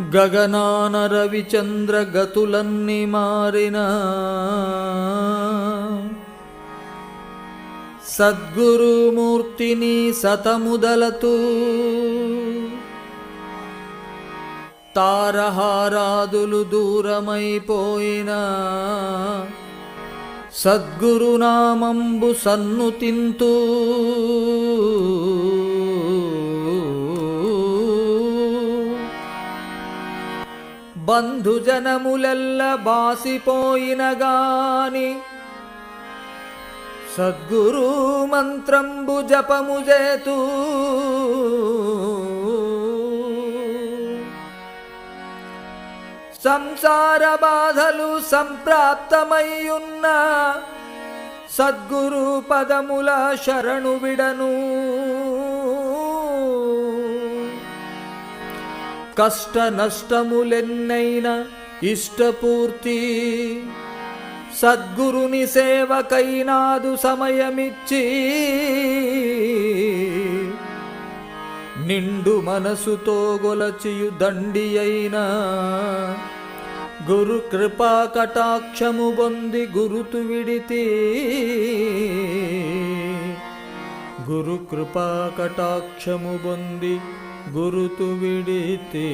గగనాన రవిచంద్ర గతులన్నీ మారిన. సద్గురుమూర్తిని సతముదలతూ తారహారాదులు దూరమైపోయిన. సద్గురునామంబు సన్ను తింతూ బంధుజనములల్ల బాసిపోయిన గాని సద్గురు మంత్రంబు జపము చేతూ సంసార బాధలు సంప్రాప్తమయ్యున్న సద్గురు పదముల శరణు విడను. కష్ట నష్టములెన్నైనా ఇష్టపూర్తి. సద్గురుని సేవకైనాదు సమయమిచ్చి నిండు మనసుతో గొలచియు దండి అయిన గురు కృపా కటాక్షము పొంది గురుతు విడితే. గురు కృపా కటాక్షము బొంది గురుతు విడితే